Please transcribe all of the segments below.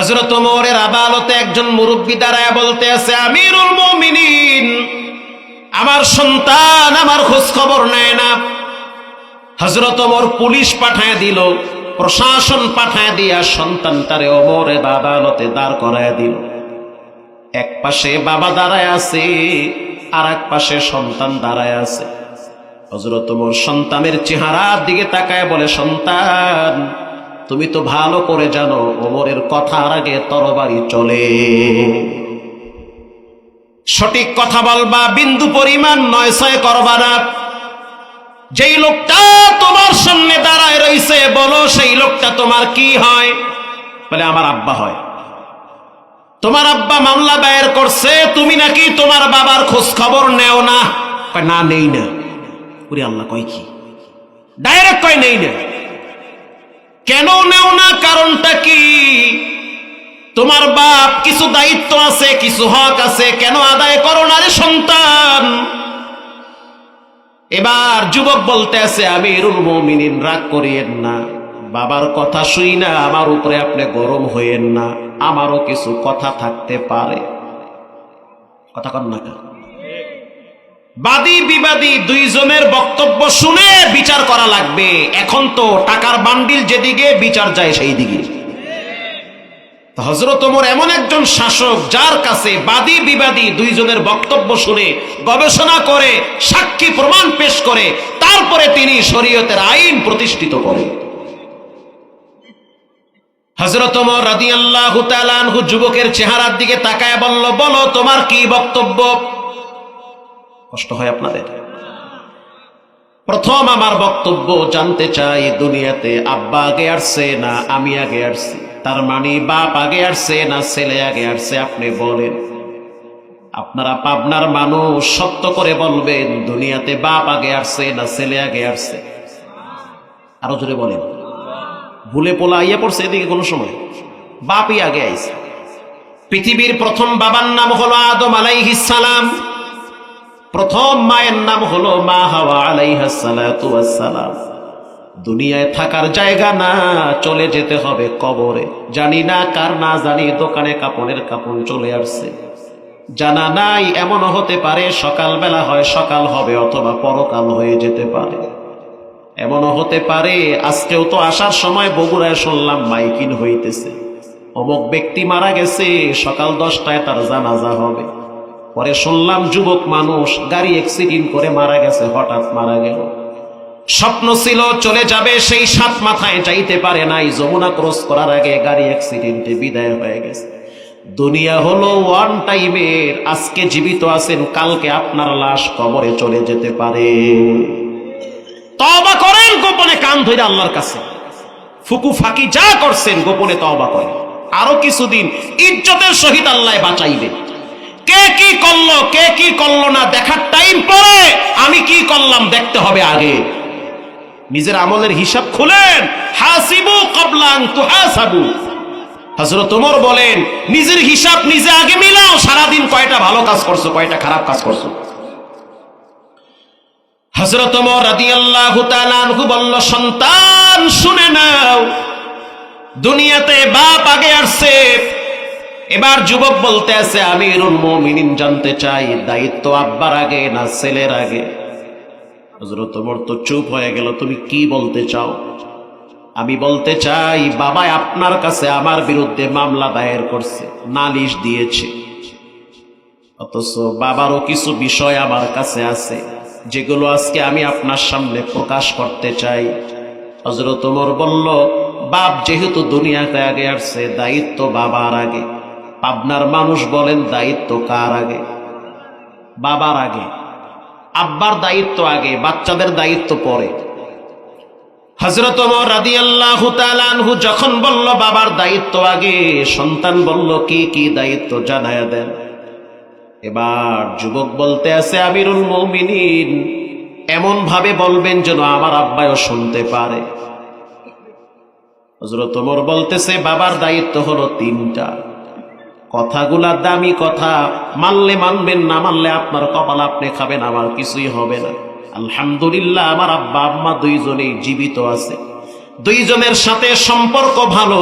হজরত মোরের আদালতে একজন মুরব্বী দাঁড়ায় বলতে আছে আমিরুল মুমিনিন, আমার সন্তান আমার খোঁজ খবর নেয় না। হজরত ওমর পুলিশ পাঠায় দিল, প্রশাসন পাঠায় দিয়া সন্তান তারে ওমরের আদালতে দাঁড় করায় দিল। এক পাশে বাবা দাঁড়ায় আছে, আর এক পাশে সন্তান দাঁড়ায় আছে। হজরত ওমর সন্তানের চেহারার দিকে তাকায় বলে, সন্তান তুমি তো ভালো করে জানো, ওমরের কথার আগে তরবারি চলে। সঠিক কথা বলবা, বিন্দু পরিমাণ নয় ছয় করবা না। যেই লোকটা তোমার সামনে দাঁড়ায় রইছে বলো সেই লোকটা তোমার কি হয়? বলে, আমার আব্বা হয়। তোমার আব্বা মামলা দায়ের করছে, তুমি নাকি তোমার বাবার খোঁজ খবর নেও না? না, নেই না। ওরে আল্লাহ, কয় কি? ডাইরেক্ট কয়, নেই না। কেন নেও না কারণটা কি? তোমার বাপ কিছু দায়িত্ব আছে, কিছু হক আছে, কেন আদায় করো না রে সন্তান? এবার যুবক বলতে আছে, আমিরুল মুমিনিন, রাগ করিয়েন না। বাবার কথা শুই না, আমার উপরে আপনি গরম হইয়েন না। আমারও কিছু কথা থাকতে পারে। কথা কন না কেন? বাদী বিবাদী দুইজনের বক্তব্য শুনে বিচার করা লাগবে। এখন তো টাকার বান্ডিল যেদিকে, বিচার যায় সেই দিকে। হজরত ওমর এমন একজন শাসক যার কাছে বাদী বিবাদী দুইজনের বক্তব্য শুনে, গবেষণা করে, সাক্ষী প্রমাণ পেশ করে, তারপরে তিনি শরীয়তের আইন প্রতিষ্ঠিত করেন। হজরত ওমর রাদিয়াল্লাহু তাআলা আনহু যুবকের চেহারার দিকে তাকায় বলল, বলো, তোমার কি বক্তব্য? কষ্ট হয় আপনাদের? প্রথম আমার বক্তব্য জানতে চাই, দুনিয়াতে আব্বা আগে আসছে না আমি আগে আসছি? তার মানে বাপ আগে আসছে না ছেলে আগে আসছে? আপনি বলেন। আপনারা পাবনার মানুষ সত্য করে বলবেন, দুনিয়াতে বাপ আগে আসছে না ছেলে আগে আসছে। আরও জোরে বলেন। ভুলে পোলা ইয়ে পড়ছে এদিকে কোনো সময়? বাপই আগে আইছে। পৃথিবীর প্রথম বাবার নাম হলো আদম আলাইহিস সালাম। প্রথম মায়ের নাম হলো মা হাওয়া আলাইহাসালাম দুনিয়ায় থাকার জায়গা না, চলে যেতে হবে কবরে। জানি না কার না জানি দোকানে কাপড়ের কাপড় চলে আসছে। জানা নাই এমনও হতে পারে সকালবেলা হয় সকাল হবে অথবা পরকাল হয়ে যেতে পারে। এমনও হতে পারে আজকেও তো আসার সময় বগুড়ায় শুনলাম মাইকিন হইতেছে। অমুক ব্যক্তি মারা গেছে, সকাল দশটায় তার জানাজা হবে। পরে শুনলাম যুবক মানুষ গাড়ি অ্যাক্সিডেন্ট করে মারা গেছে, হঠাৎ মারা গেল। স্বপ্ন ছিল চলে যাবে, সেই সাত মাথায় যাইতে পারে নাই। যমুনা ক্রস করার আগে গাড়ি অ্যাক্সিডেন্টে বিদায় হয়ে গেছে। দুনিয়া হলো ওয়ান টাইমের আজকে জীবিত আছেন, কালকে আপনার লাশ কবরে চলে যেতে পারে। তবা করেন গোপনে, কান ধরে আল্লাহর কাছে। ফুকু ফাঁকি যা করছেন, গোপনে তবা করেন। আরও কিছুদিন ইজ্জতের সহিত আল্লাহ বাঁচাইবে কে কি করল, কে কি করল না, দেখার টাইম পরে আমি কি করলাম দেখতে হবে আগে। নিজের আমলের হিসাব খুলেন। হাসিবু কবলাং তুহাসাবু হযরত ওমর বলেন, নিজের হিসাব নিজে আগে মিলাও, সারাদিন কয়টা ভালো কাজ করছ, কয়টা খারাপ কাজ করছ। হযরত ওমর রাদিয়াল্লাহু সন্তান শুনে নাও। দুনিয়াতে বাপ আগে আসছে। এবার যুবক বলতে আছে, আমিরুল মুমিনিন জানতে চাই, দায়িত্ব আব্বার আগে না ছেলের আগে? ওমর তো চুপ হয়ে গেল, তুমি কি বলতে চাও? আমি বলতে চাই বাবা আপনার কাছে আমার বিরুদ্ধে মামলা দায়ের করছে, নালিশ দিয়েছে। অথচ বাবারও কিছু বিষয় আমার কাছে আছে, যেগুলো আজকে আমি আপনার সামনে প্রকাশ করতে চাই। হজরত ওমর বলল, বাপ যেহেতু দুনিয়াতে আগে আসছে, দায়িত্ব বাবার আগে। পাবনার মানুষ বলেন, দায়িত্ব কার আগে? বাবার আগে, আব্বার দায়িত্ব আগে, বাচ্চাদের দায়িত্ব পরে। হজরত ওমর রাদিয়াল্লাহু তাআলা আনহু যখন বলল, বাবার দায়িত্ব আগে, সন্তান বলল, কি কি দায়িত্ব? জানায়া দেন, এবার যুবক বলতে আছে, আমিরুল মুমিনিন। এমন ভাবে বলবেন যেন আমার আব্বায়ও শুনতে পারে। হজরত বলতেছে, বাবার দায়িত্ব হলো তিনটা। কথাগুলা দামি কথা, মানলে মানবেন, না মানলে আপনার কপাল আপনি খাবেন, আমার কিছুই হবে না। আলহামদুলিল্লাহ, আমার আব্বা আম্মা দুইজনেই জীবিত আছে। দুইজনের সাথে সম্পর্ক ভালো।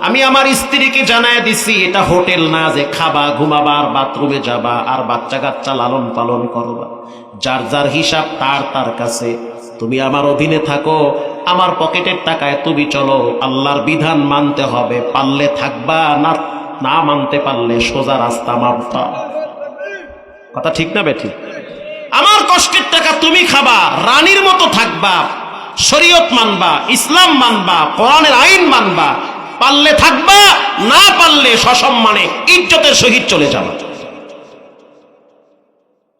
আমি আমার স্ত্রীকে জানায় দিছি, এটা হোটেল না যে খাবা, ঘুমাবা, আর বাথরুমে যাবা, আর বাচ্চা কাচ্চা লালন পালন করবা। যার যার হিসাব, তার তার কাছে। তুমি আমার অধীনে থাকো, আমার পকেটের টাকায় তুমি চলো। আল্লাহর বিধান মানতে হবে পাললে থাকবা, না না মানতে পারলে সোজা রাস্তা মাপতা। কথা ঠিক না বেঠি? আমার কষ্টের টাকা তুমি খাবা, রানীর মতো থাকবা, শরীয়ত মানবা, ইসলাম মানবা, কোরআনের আইন মানবা। পারলে থাকবা, না পারলে সসম্মানে ইজ্জতের সহিত চলে যাবা।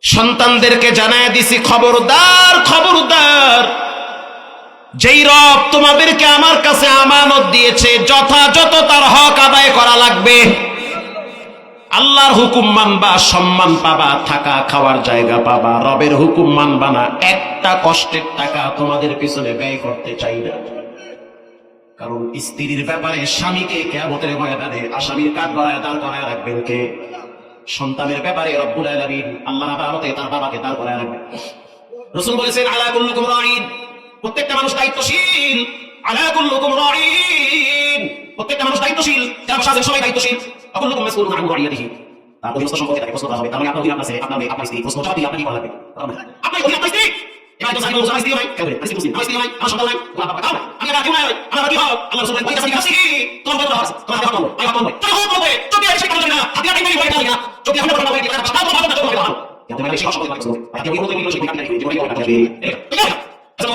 সন্তানদেরকে জানায় দিছি, খবরদার খবরদার। যেই রব তোমাদেরকে আমার কাছে আমানত দিয়েছে, যথাযথ তার হক আদায় করা লাগবে। আল্লাহর হুকুম মানবা, সম্মান পাবা, থাকা খাওয়ার জায়গা পাবা, রবের হুকুম মানবা না। একটা কষ্টের টাকা তোমাদের পিছনে ব্যয় করতে চাই না। কারণ স্ত্রীর ব্যাপারে স্বামীকে কেমতের ময়দানে আসামির কাজ গড়ায় দাঁড় করায় রাখবেন কে? সন্তানের ব্যাপারে রব্বুল আলামিন আল্লাহ তার বাবাকে দাঁড় করায় রাখবেন। রসুল বলেছেন, আলা কুল্লুকুম প্রত্যেকটা মানুষ দায়িত্বশীল। প্রত্যেকটা মানুষ দায়িত্বশীল। যারা সাজের সবাই দায়িত্বশীল। সম্পর্কে তাকে প্রশ্ন করা হবে। আপনার আপনার আপনার আপনার স্ত্রী। প্রশ্ন কি করা লাগবে? আপনার অধীন আপনার স্ত্রী? আমার আমি আছে।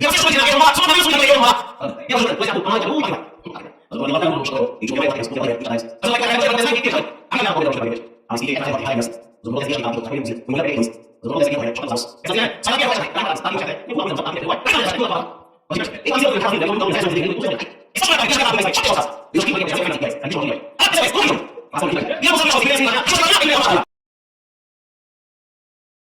你要再说几遍，干？说什么？说什么？说什么？要不是我想不，我想不买了。我说你把单，不要给我讲这些。我，不了这个月，俺们，我说我在这里干，我这边有事，我。说我在这里干，的少，怎么样？穿的变化了，哪里哪里穿？你不管怎么穿，哪里穿的？我穿的少，你管？就是，你把这个穿的，我们都是在做这个生意，都是来的。你上来把这个穿的，穿的少，你说你把这个穿的，穿，你说你把这个穿的，穿，你说你把这个穿的，穿，你说你把这个穿的，穿的少，你说你把这个穿的，穿的，你说你把这个穿的，穿的，你说你把这个穿的，穿的，你说你把这个穿的，穿的，你说你把这个穿的，穿的，你说你把这个穿的，穿的，你说你把这个穿的，穿的，你说你把这个穿的，穿的，你说你把这个穿的，穿的，你说你把这个穿的，穿的，你说你把这个穿的，穿的，你说你把这个穿的，穿的少，你说你把这个穿的，穿，你说你把这个穿的，穿的少，你说你把这个穿的，穿的少，你说你把这个穿的，穿，你说你把这个穿的，穿，你说你把这个穿的，穿，你说你把这个穿的，穿，你说你的，穿，你说你把，